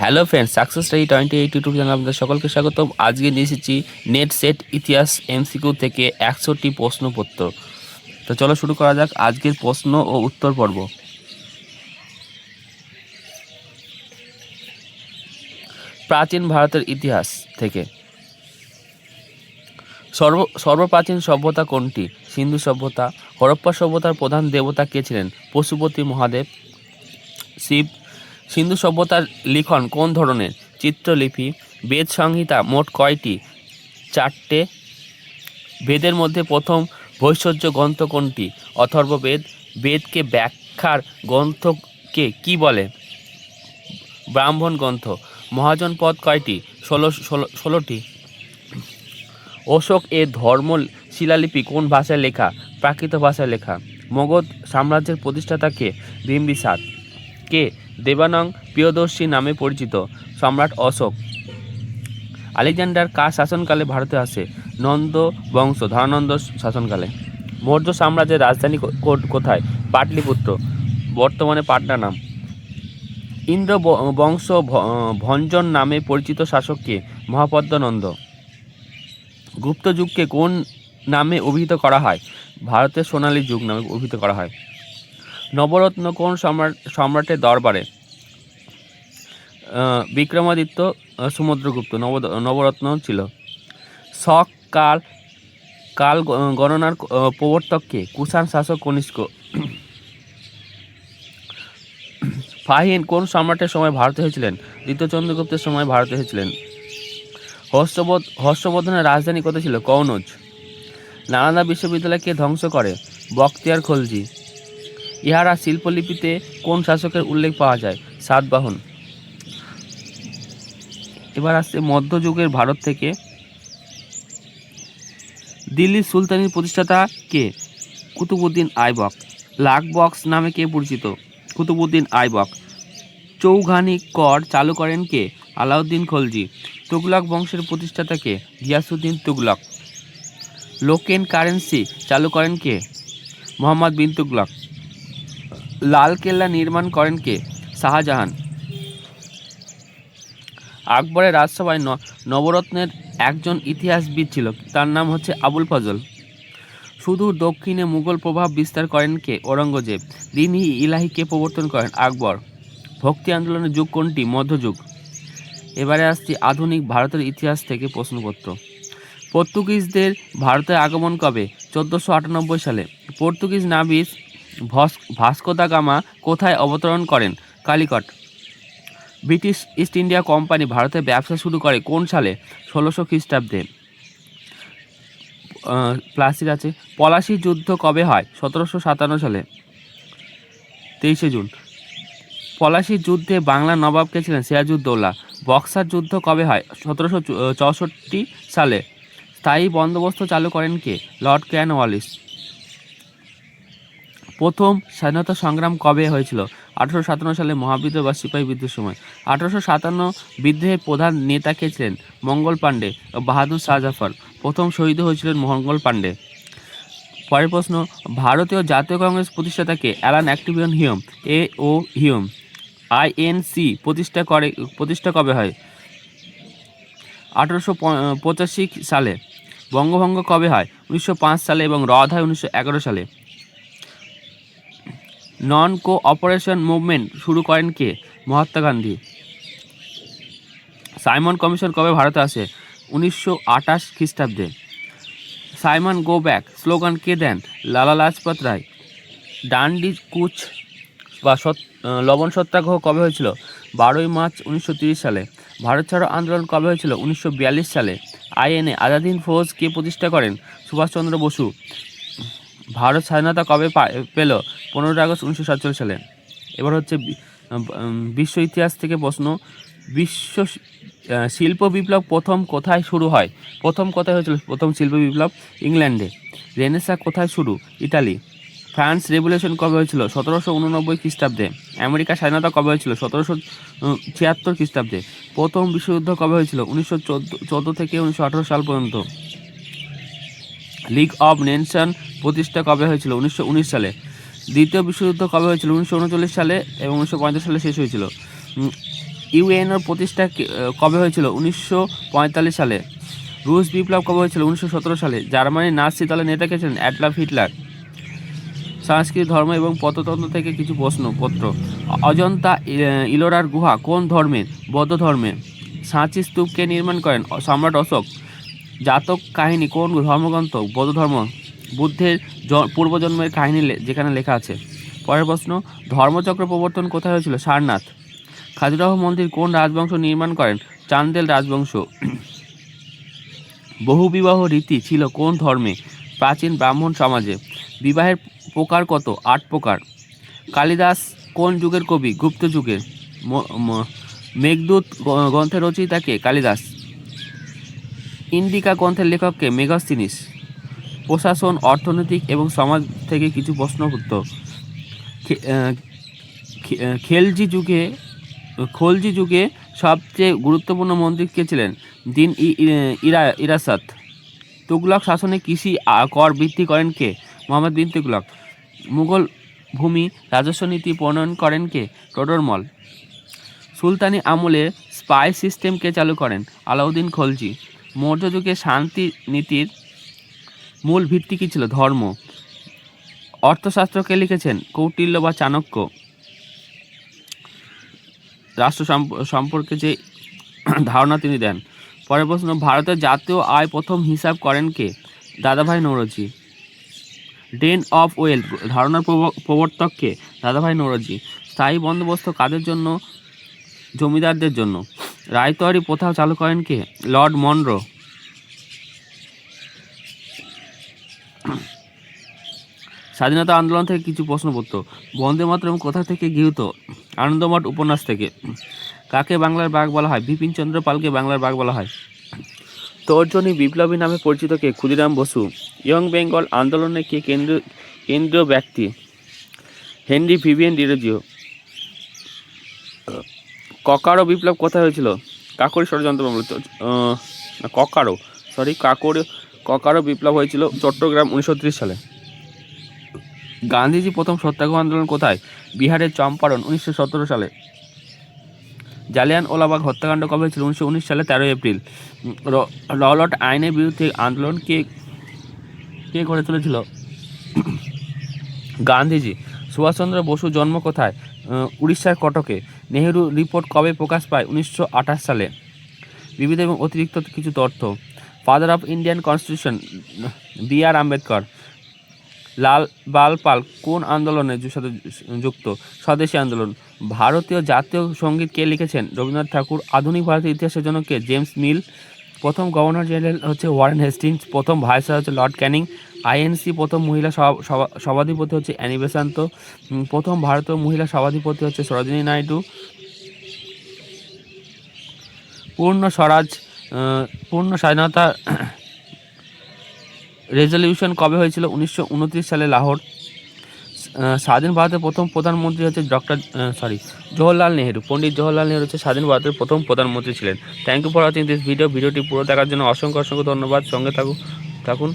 Hello friends, success study twenty eight YouTube channel আপনাদের সকলকে স্বাগতম। আজকে নিয়ে এসেছি নেট সেট ইতিহাস এমসিকিউ থেকে একশোটি প্রশ্নপত্র। তো চলো শুরু করা যাক আজকের প্রশ্ন ও উত্তর পর্ব। প্রাচীন ভারতের ইতিহাস থেকে। সর্ব, সর্বপ্রাচীন সভ্যতা কোনটি? সিন্ধু সভ্যতা, হরপ্পা সভ্যতার প্রধান দেবতা কে ছিলেন? পশুপতি মহাদেব, শিব সিন্ধু সভ্যতার লিখন কোন ধরনের? চিত্রলিপি, বেদ সংহিতা মোট কয়টি? চারটে। বেদের মধ্যে প্রথম ভৈষজ্য গ্রন্থ কোনটি? অথর্ববেদ, বেদকে ব্যাখ্যার গ্রন্থকে কি বলে? ব্রাহ্মণ গ্রন্থ। মহাজন পদ কয়টি? ষোলো ষোলো, ষোলোটি। অশোক এ ধর্ম শিলালিপি কোন ভাষায় লেখা? প্রাকৃত ভাষায় লেখা। মগধ সাম্রাজ্যের প্রতিষ্ঠাতাকে বিম্বিসার কে? দেবানং প্রিয়দর্শী নামে পরিচিত সম্রাট অশোক। আলেকজান্ডার কার শাসনকালে ভারতে আসে, নন্দ বংশ ধনানন্দ শাসনকালে। মৌর্য সাম্রাজ্যের রাজধানী কোথায়? পাটলিপুত্র, বর্তমানে পাটনা নাম। ইন্দ্র বংশ ভঞ্জন নামে পরিচিত শাসককে মহাপদ্মনন্দ। গুপ্ত যুগকে কোন নামে অভিহিত করা হয়? ভারতের সোনালী যুগ নামে অভিহিত করা হয়। নবরত্ন কোন সম্রাট, সম্রাটের দরবারে? বিক্রমাদিত্য সমুদ্রগুপ্ত নব, নবরত্ন ছিল। শক, কাল কাল গণনার প্রবর্তককে কুষাণ শাসক কনিষ্ক ফাহিন কোন সম্রাটের সময় ভারতে হয়েছিলেন? দ্বিতীয় চন্দ্রগুপ্তের সময় ভারতে হয়েছিলেন। হর্ষবর্ধ হর্ষবর্ধনের রাজধানী কত ছিল? কৌনজ নালন্দা বিশ্ববিদ্যালয়কে ধ্বংস করে বখতিয়ার খলজি। ইহারা শিল্পলিপিতে কোন শাসকের উল্লেখ পাওয়া যায়? সাতবাহন। এবার আসছে মধ্যযুগের ভারত থেকে। দিল্লির সুলতানির প্রতিষ্ঠাতা কে? কুতুবুদ্দিন আইবক। লাখ বক্স নামে কে পরিচিত? কুতুবুদ্দিন আইবক। চৌঘানি কর চালু করেন কে? আলাউদ্দিন খলজি। তুগলক বংশের প্রতিষ্ঠাতা কে? গিয়াসুদ্দিন তুগলক। লোকেন কারেন্সি চালু করেন কে? মোহাম্মদ বিন তুগলক। লাল কেল্লা নির্মাণ করেন কে? শাহজাহান। আকবরের রাজসভায় নবরত্নের একজন ইতিহাসবিদ ছিল, তার নাম হচ্ছে আবুল ফজল। সুদূর দক্ষিণে মুঘল প্রভাব বিস্তার করেন কে? ঔরঙ্গজেব। দিনই ইলাহিকে প্রবর্তন করেন? আকবর। ভক্তি আন্দোলনের যুগ কোনটি? মধ্যযুগ। এবারে আসছি আধুনিক ভারতের ইতিহাস থেকে প্রশ্নপত্র। পর্তুগিজদের ভারতে আগমন কবে? চোদ্দোশো আটানব্বই সালে। পর্তুগিজ নাবিস ভস ভাস্কো দা গামা কোথায় অবতরণ করেন? Calicut. British East India Company ভারতে ব্যবসা শুরু করে কোন সালে? ষোলোশো খ্রিস্টাব্দে। প্লাসির আছে। পলাশি যুদ্ধ কবে হয়? সতেরোশো সাতান্ন সালে। তেইশে জুন। পলাশি যুদ্ধে বাংলা নবাবকে ছিলেন সিরাজউদ্দৌলা। বক্সার যুদ্ধ কবে হয়? সতেরোশো চৌষট্টি সালে। স্থায়ী বন্দোবস্ত চালু করেন কে? Lord can Wallis. প্রথম স্বাধীনতা সংগ্রাম কবে হয়েছিল? আঠারোশো সাতান্ন সালে মহাবিদ্রোহ বা সিপাহী বিদ্রোহের সময়। আঠারোশো সাতান্ন বিদ্রোহের প্রধান নেতা কে ছিলেন? মঙ্গল পাণ্ডে ও বাহাদুর শাহজাফর প্রথম শহীদ হয়েছিলেন মঙ্গল পাণ্ডে। পরের প্রশ্ন, ভারতীয় জাতীয় Congress প্রতিষ্ঠাতাকে Allan Octavian Hume A O Hume INC প্রতিষ্ঠা করে, প্রতিষ্ঠা কবে হয়? আঠারোশো পঁচাশি সালে। বঙ্গভঙ্গ কবে হয়? উনিশশো পাঁচ সালে এবং রদ হয় উনিশশো এগারো সালে। নন কো অপারেশন মুভমেন্ট শুরু করেন কে? মহাত্মা গান্ধী। সাইমন কমিশন কবে ভারতে আসে? উনিশশো আঠাশ খ্রিস্টাব্দে। Simon, go back. স্লোগান কে দেন? লালা লাজপত রায়। ডান্ডি কুচ বা লবণ সত্যাগ্রহ কবে হয়েছিল? বারোই মার্চ উনিশশো সালে। ভারত ছাড়ো আন্দোলন কবে হয়েছিল? উনিশশো বিয়াল্লিশ সালে। আইএনএ, আজাদিন ফৌজ কে প্রতিষ্ঠা করেন? সুভাষচন্দ্র বসু। ভারত স্বাধীনতা কবে পেল? পনেরোই আগস্ট উনিশশো সাতচল্লিশ সালে। এবার হচ্ছে বিশ্ব ইতিহাস থেকে প্রশ্ন, বিশ্ব শিল্প বিপ্লব প্রথম কোথায় শুরু হয়? প্রথম কোথায় হয়েছিল? প্রথম শিল্প বিপ্লব ইংল্যান্ডে। রেনেসা কোথায় শুরু? ইতালি। ফ্রান্স রেভলিউশন কবে হয়েছিল? সতেরোশো উননব্বই খ্রিস্টাব্দে। আমেরিকা স্বাধীনতা কবে হয়েছিল? সতেরোশো ছিয়াত্তর খ্রিস্টাব্দে। প্রথম বিশ্বযুদ্ধ কবে হয়েছিল? উনিশশো চোদ্দ চোদ্দ থেকে উনিশশো আঠারো সাল পর্যন্ত। লিগ অব নেশন প্রতিষ্ঠা কবে হয়েছিল? উনিশশো উনিশ সালে। দ্বিতীয় বিশ্বযুদ্ধ কবে হয়েছিল? উনিশশো উনচল্লিশ সালে এবং উনিশশো পঁয়তাল্লিশ সালে শেষ হয়েছিল। ইউএনওর প্রতিষ্ঠা কবে হয়েছিল? উনিশশো পঁয়তাল্লিশ সালে। রুশ বিপ্লব কবে হয়েছিল? উনিশশো সতেরো সালে। জার্মানির নাৎসি দলের নেতা কে ছিলেন? অ্যাডলাফ হিটলার। সংস্কৃত ধর্ম এবং পততন্ত্র থেকে কিছু প্রশ্নপত্র। অজন্তা ইলোরার গুহা কোন ধর্মের? বৌদ্ধ ধর্মের সাঁচি স্তূপকে নির্মাণ করেন সম্রাট অশোক। জাতক কাহিনী কোন ধর্মগ্রন্থ? বৌদ্ধ ধর্ম, বুদ্ধের পূর্বজন্মের কাহিনী যেখানে লেখা আছে। পরের প্রশ্ন, ধর্মচক্র প্রবর্তন কোথায় হয়েছিল? সারনাথ। খাজুরাহ মন্দির কোন রাজবংশ নির্মাণ করেন? চান্দেল রাজবংশ। বহুবিবাহ রীতি ছিল কোন ধর্মে? প্রাচীন ব্রাহ্মণ সমাজে। বিবাহের প্রকার কত? আট প্রকার। কালিদাস কোন যুগের কবি? গুপ্ত যুগের। মেঘদূত গ- গ্রন্থের রচয়িতাকে কালিদাস। ইন্ডিকা গ্রন্থের লেখককে মেগাস্তিনিস। প্রশাসন অর্থনৈতিক এবং সমাজ থেকে কিছু প্রশ্ন আহ, খেলজি যুগে খলজি যুগে সবচেয়ে গুরুত্বপূর্ণ মন্ত্রী কে ছিলেন? দিন ইরা ইরাসাত। তুগলক শাসনে কৃষি কর বৃদ্ধি করেন কে? মোহাম্মদ বিন তুগলক। মুঘল ভূমি রাজস্ব নীতি প্রণয়ন করেন কে? টোডরমল। সুলতানি আমলে স্পাই সিস্টেম কে চালু করেন? আলাউদ্দিন খলজি। মৌর্য যুগে শান্তি নীতির মূল ভিত্তি কী ছিল? ধর্ম। অর্থশাস্ত্রকে লিখেছেন কৌটিল্য বা চাণক্য। রাষ্ট্র সম্প- সম্পর্কে যে ধারণা তিনি দেন। পরের প্রশ্ন, ভারতের জাতীয় আয় প্রথম হিসাব করেন কে? দাদাভাই নৌরজি। ডেন অফ ওয়েলথ, ধারণার প্রব- প্রবর্তক দাদাভাই নৌরজি। স্থায়ী বন্দোবস্ত কাদের জন্য? জমিদারদের জন্য। রায়তোয়ারি প্রথা চালু করেন কে? Lord Munro. স্বাধীনতা আন্দোলন থেকে কিছু প্রশ্ন পড়তো বন্দে মাতরম কোথা থেকে গৃহীত? আনন্দমঠ উপন্যাস থেকে। কাকে বাংলার বাঘ বলা হয়? বিপিন চন্দ্র পালকে বাংলার বাঘ বলা হয়। তর্জনী বিপ্লবী নামে পরিচিত কে? ক্ষুদিরাম বসু। ইয়ং বেঙ্গল আন্দোলনে কে কেন্দ্র, কেন্দ্রীয় ব্যক্তি? Henry Vivian Derozio. ককারো বিপ্লব কোথায় হয়েছিল? কাকরি ষড়যন্ত্র ককারো সরি কাকর, ককারো বিপ্লব হয়েছিল চট্টগ্রাম উনিশশো ত্রিশ সালে। গান্ধীজি প্রথম সত্যাগ্রহ আন্দোলন কোথায়? বিহারের চম্পারণ, উনিশশো সতেরো সালে। জালিয়ান ওলাবাগ হত্যাকাণ্ড কবে হয়েছিল? উনিশশো উনিশ সালে তেরোই এপ্রিল। রলট আইনের বিরুদ্ধে আন্দোলন কে কে করে তুলেছিল? গান্ধীজি। সুভাষচন্দ্র বসু জন্ম কোথায়? উড়িষ্যার কটকে। নেহেরু রিপোর্ট কবে প্রকাশ পায়? উনিশশো আঠাশ সালে। বিবিধ এবং অতিরিক্ত কিছু তথ্য। Father of Indian constitution B R Ambedkar Lal Bal Pal কোন আন্দোলনের সাথে যুক্ত? স্বদেশী আন্দোলন। ভারতীয় জাতীয় সংগীত কে লিখেছেন? রবীন্দ্রনাথ ঠাকুর, আধুনিক ভারতের ইতিহাসের জন্য কে? James Mill. প্রথম গভর্নর জেনারেল হচ্ছে ওয়ারেন হেস্টিংস। প্রথম ভাইসরয় হচ্ছে লর্ড ক্যানিং। আইএনসি প্রথম মহিলা সভা- সভা- সভাধিপতি হচ্ছে অ্যানি বেসান্ত। প্রথম ভারতীয় মহিলা সভাধিপতি হচ্ছে সরোজিনী নাইডু। পূর্ণ স্বরাজ পূর্ণ স্বাধীনতা রেজলিউশন কবে হয়েছিল? উনিশশো উনত্রিশ সালে লাহোর। স্বাধীন ভারতের প্রথম প্রধানমন্ত্রী হচ্ছে ডক্টর সরি জওহরলাল নেহেরু। পণ্ডিত জওহরলাল নেহেরু হচ্ছে স্বাধীন ভারতের প্রথম প্রধানমন্ত্রী ছিলেন। Thank you for watching this video ভিডিওটি পুরো দেখার জন্য অসংখ্য অসংখ্য ধন্যবাদ। সঙ্গে থাকুন থাকুন।